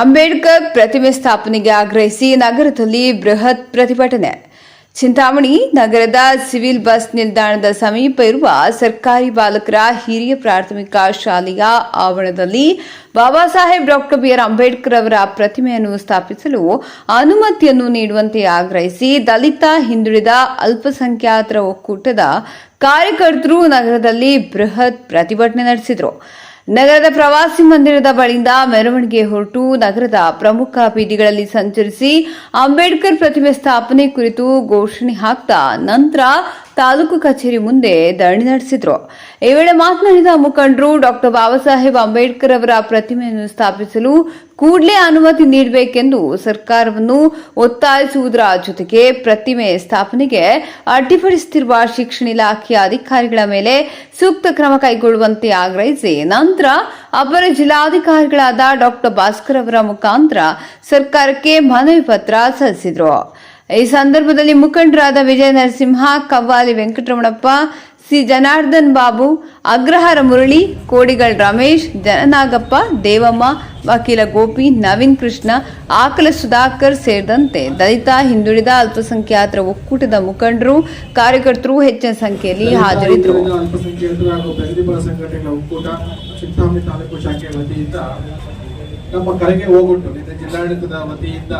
ಅಂಬೇಡ್ಕರ್ ಪ್ರತಿಮೆ ಸ್ಥಾಪನೆಗೆ ಆಗ್ರಹಿಸಿ ನಗರದಲ್ಲಿ ಬೃಹತ್ ಪ್ರತಿಭಟನೆ. ಚಿಂತಾಮಣಿ ನಗರದ ಸಿವಿಲ್ ಬಸ್ ನಿಲ್ದಾಣದ ಸಮೀಪ ಇರುವ ಸರ್ಕಾರಿ ಬಾಲಕರ ಹಿರಿಯ ಪ್ರಾಥಮಿಕ ಶಾಲೆಯ ಆವರಣದಲ್ಲಿ Baba Saheb doctor B R Ambedkar ಅವರ ಪ್ರತಿಮೆಯನ್ನು ಸ್ಥಾಪಿಸಲು ಅನುಮತಿಯನ್ನು ನೀಡುವಂತೆ ಆಗ್ರಹಿಸಿ ದಲಿತ ಹಿಂದುಳಿದ ಅಲ್ಪಸಂಖ್ಯಾತರ ಒಕ್ಕೂಟದ ಕಾರ್ಯಕರ್ತರು ನಗರದಲ್ಲಿ ಬೃಹತ್ ಪ್ರತಿಭಟನೆ ನಡೆಸಿದರು. ನಗರದ ಪ್ರವಾಸಿ ಮಂದಿರದ ಬಳಿಯಿಂದ ಮೆರವಣಿಗೆ ಹೊರಟು ನಗರದ ಪ್ರಮುಖ ಬೀದಿಗಳಲ್ಲಿ ಸಂಚರಿಸಿ ಅಂಬೇಡ್ಕರ್ ಪ್ರತಿಮೆ ಸ್ಥಾಪನೆ ಕುರಿತು ಘೋಷಣೆ ಹಾಕ್ತಾ ನಂತರ ತಾಲೂಕು ಕಚೇರಿ ಮುಂದೆ ಧರಣಿ ನಡೆಸಿದ್ರು. ಈ ವೇಳೆ ಮಾತನಾಡಿದ ಮುಖಂಡರು ಡಾಕ್ಟರ್ ಬಾಬಾ ಸಾಹೇಬ್ ಅಂಬೇಡ್ಕರ್ ಅವರ ಪ್ರತಿಮೆಯನ್ನು ಸ್ಥಾಪಿಸಲು ಕೂಡಲೇ ಅನುಮತಿ ನೀಡಬೇಕೆಂದು ಸರ್ಕಾರವನ್ನು ಒತ್ತಾಯಿಸುವುದರ ಜೊತೆಗೆ ಪ್ರತಿಮೆ ಸ್ಥಾಪನೆಗೆ ಅಡ್ಡಿಪಡಿಸುತ್ತಿರುವ ಶಿಕ್ಷಣ ಇಲಾಖೆಯ ಅಧಿಕಾರಿಗಳ ಮೇಲೆ ಸೂಕ್ತ ಕ್ರಮ ಕೈಗೊಳ್ಳುವಂತೆ ಆಗ್ರಹಿಸಿ ನಂತರ ಅಪರ ಜಿಲ್ಲಾಧಿಕಾರಿಗಳಾದ ಡಾಕ್ಟರ್ ಭಾಸ್ಕರ್ ಅವರ ಮುಖಾಂತರ ಸರ್ಕಾರಕ್ಕೆ ಮನವಿ ಪತ್ರ ಸಲ್ಲಿಸಿದರು. ಈ ಸಂದರ್ಭದಲ್ಲಿ ಮುಖಂಡರಾದ ವಿಜಯ ನರಸಿಂಹ ಕವ್ವಾಲಿ ವೆಂಕಟರಮಣಪ್ಪ ಸಿ ಜನಾರ್ದನ್ ಬಾಬು ಅಗ್ರಹಾರ ಮುರಳಿ ಕೋಡಿಗಳ್ ರಮೇಶ್ ಜನನಾಗಪ್ಪ ದೇವಮ್ಮ ವಕೀಲ ಗೋಪಿ ನವೀನ್ ಕೃಷ್ಣ ಆಕಲ ಸುಧಾಕರ್ ಸೇರಿದಂತೆ ದಲಿತ ಹಿಂದುಳಿದ ಅಲ್ಪಸಂಖ್ಯಾತರ ಒಕ್ಕೂಟದ ಮುಖಂಡರು ಕಾರ್ಯಕರ್ತರು ಹೆಚ್ಚಿನ ಸಂಖ್ಯೆಯಲ್ಲಿ ಹಾಜರಿದ್ದರು. ಸಂಘಟನೆಗಳ ಒಕ್ಕೂಟ ನಮ್ಮ ಕರೆಗೆ ಹೋಗುಂಟು. ಇದೆ ಜಿಲ್ಲಾಡಳಿತದ ವತಿಯಿಂದ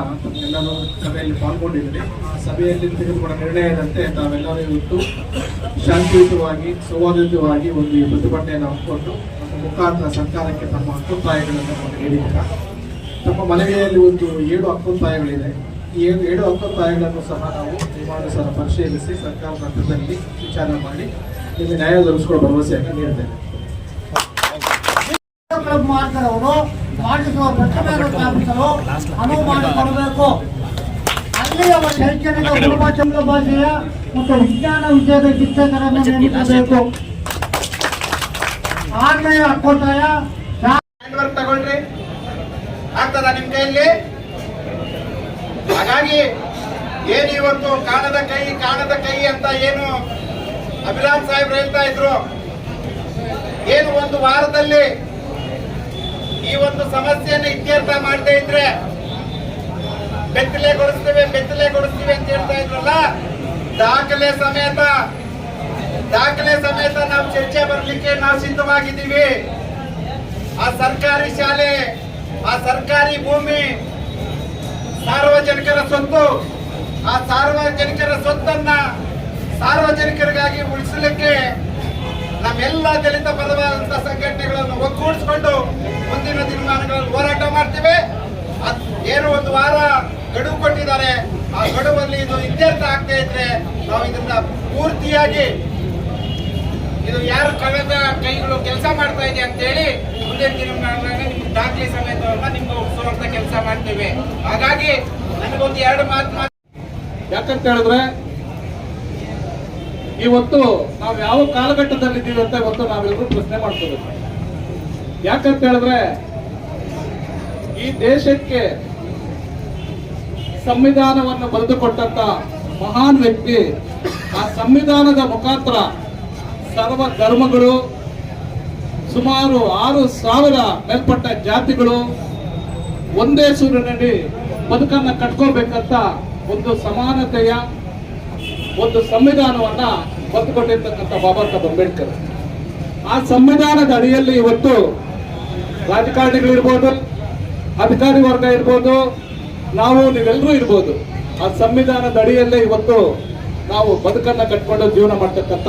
ಎಲ್ಲರೂ ಸಭೆಯಲ್ಲಿ ಪಾಲ್ಗೊಂಡಿದ್ದೀರಿ ಆ ಸಭೆಯಲ್ಲಿ ತೆಗೆದುಕೊಂಡ ನಿರ್ಣಯದಂತೆ ನಾವೆಲ್ಲರೂ ಇವತ್ತು ಶಾಂತಿಯುತವಾಗಿ, ಸೌಹಾರ್ದಯುತವಾಗಿ ಒಂದು ಪ್ರತಿಭಟನೆಯನ್ನು ಹಮ್ಮಿಕೊಂಡು ನಮ್ಮ ಮುಖಾಂತರ ಸರ್ಕಾರಕ್ಕೆ ತಮ್ಮ ಹಕ್ಕೊತ್ತಾಯಗಳನ್ನು ನಮಗೆ ನಮ್ಮ ಮನವಿಯಲ್ಲಿ ಒಂದು ಏಳು ಹಕ್ಕೊತ್ತಾಯಗಳಿದೆ ಈ ಏಳು ಹಕ್ಕೊತ್ತಾಯಗಳನ್ನು ಸಹ ನಾವು ನಿಯಮಾನುಸಾರ ಪರಿಶೀಲಿಸಿ ಸರ್ಕಾರದ ಹಂತದಲ್ಲಿ ವಿಚಾರ ಮಾಡಿ ನಿಮಗೆ ನ್ಯಾಯ ಒದಗಿಸಿಕೊಳ್ಳೋ ಭರವಸೆಯನ್ನು ಅವರು ಮಾಡಿಸುವ ಪ್ರತಿಮೆಯನ್ನು ಸ್ಥಾಪಿಸಲು ಅನುವು ಮಾಡಿಕೊಡಬೇಕು ಅವರ ಶೈಕ್ಷಣಿಕ ಗುಣಮಟ್ಟದ ಭಾಷೆಯ ಮತ್ತು ವಿಜ್ಞಾನ ವಿಷಯದ ಶಿಕ್ಷಕರನ್ನು ನೇಮಿಸಬೇಕು ಶಾ- ವರ್ಕ್ ತಗೊಳ್ರಿ ಆಗ್ತದ ನಿಮ್ ಕೈಯಲ್ಲಿ ಹಾಗಾಗಿ ಏನು ಇವತ್ತು ಕಾಣದ ಕೈ ಕಾಣದ ಕೈ ಅಂತ ಏನು ಅಭಿರಾಮ್ ಸಾಹೇಬ್ರು ಹೇಳ್ತಾ ಇದ್ರು ಏನು ಒಂದು ವಾರದಲ್ಲಿ ಈ ಒಂದು ಸಮಸ್ಯೆಯನ್ನು ಇತ್ಯರ್ಥ ಮಾಡದೇ ಇದ್ರೆ ಬೆತ್ತಲೆಗೊಳಿಸ್ತೇವೆ ಬೆತ್ತಲೆಗೊಳಿಸ್ತೀವಿ ಅಂತ ಹೇಳ್ತಾ ಇದ್ರಲ್ಲ, ದಾಖಲೆ ಸಮೇತ ದಾಖಲೆ ಸಮೇತ ನಾವು ಚರ್ಚೆ ಬರಲಿಕ್ಕೆ ನಾವು ಸಿದ್ಧವಾಗಿದ್ದೀವಿ. ಆ ಸರ್ಕಾರಿ ಶಾಲೆ, ಆ ಸರ್ಕಾರಿ ಭೂಮಿ ಸಾರ್ವಜನಿಕರ ಸ್ವತ್ತು, ಆ ಸಾರ್ವಜನಿಕರ ಸ್ವತ್ತನ್ನ ಸಾರ್ವಜನಿಕರಿಗಾಗಿ ಉಳಿಸಲಿಕ್ಕೆ ನಮ್ಮೆಲ್ಲ ದಲಿತ ಪರವಾದಂತ ಸಂಘಟನೆಗಳನ್ನು ಒಗ್ಗೂಡಿಸಿಕೊಂಡು ಮುಂದಿನ ದಿನಮಾನಗಳಲ್ಲಿ ಹೋರಾಟ ಮಾಡ್ತೀವಿ. ಏನು ಒಂದು ವಾರ ಗಡುವು ಕೊಟ್ಟಿದ್ದಾರೆ. ಆ ಗಡುವಲ್ಲಿ ಇದು ಇತ್ಯರ್ಥ ಆಗ್ತಾ ಇದ್ರೆ ನಾವು ಇದನ್ನ ಪೂರ್ತಿಯಾಗಿ ಇದು ಯಾರು ಕಳೆದ ಕೈಗಳು ಕೆಲಸ ಮಾಡ್ತಾ ಇದೆ ಅಂತ ಹೇಳಿ ಮುಂದಿನ ದಿನಮಾನಗಳಲ್ಲಿ ನಿಮ್ಗೆ ದಾಖಲೆ ಸಮೇತವನ್ನ ನಿಮ್ಗೆ ಒಪ್ಪಿಸುವಂತ ಕೆಲಸ ಮಾಡ್ತೇವೆ. ಹಾಗಾಗಿ ನನಗೊಂದು ಎರಡು ಮಾತು ಯಾಕಂತ ಹೇಳಿದ್ರೆ ಇವತ್ತು ನಾವು ಯಾವ ಕಾಲಘಟ್ಟದಲ್ಲಿ ಇದ್ದೀವಿ ಅಂತ ಇವತ್ತು ನಾವೆಲ್ಲರೂ ಪ್ರಶ್ನೆ ಮಾಡ್ಕೋಬೇಕು ಯಾಕಂತ ಹೇಳಿದ್ರೆ, ಈ ದೇಶಕ್ಕೆ ಸಂವಿಧಾನವನ್ನು ಬರೆದುಕೊಟ್ಟಂತ ಮಹಾನ್ ವ್ಯಕ್ತಿ, ಆ ಸಂವಿಧಾನದ ಮುಖಾಂತರ ಸರ್ವ ಧರ್ಮಗಳು, ಸುಮಾರು ಆರು ಸಾವಿರ ಮೇಲ್ಪಟ್ಟ ಜಾತಿಗಳು ಒಂದೇ ಸೂರ್ಯನಡಿ ಬದುಕನ್ನ ಕಟ್ಕೋಬೇಕಂತ ಒಂದು ಸಮಾನತೆಯ ಒಂದು ಸಂವಿಧಾನವನ್ನ ಹೊತ್ತುಕೊಂಡಿರ್ತಕ್ಕಂಥ ಬಾಬಾ ಸಾಹೇಬ್ ಅಂಬೇಡ್ಕರ್. ಆ ಸಂವಿಧಾನದ ಅಡಿಯಲ್ಲಿ ಇವತ್ತು ರಾಜಕಾರಣಿಗಳಿರ್ಬೋದು, ಅಧಿಕಾರಿ ವರ್ಗ ಇರ್ಬೋದು, ನಾವು ನೀವೆಲ್ಲರೂ ಇರ್ಬೋದು, ಆ ಸಂವಿಧಾನದ ಅಡಿಯಲ್ಲೇ ಇವತ್ತು ನಾವು ಬದುಕನ್ನ ಕಟ್ಕೊಂಡು ಜೀವನ ಮಾಡ್ತಕ್ಕಂಥ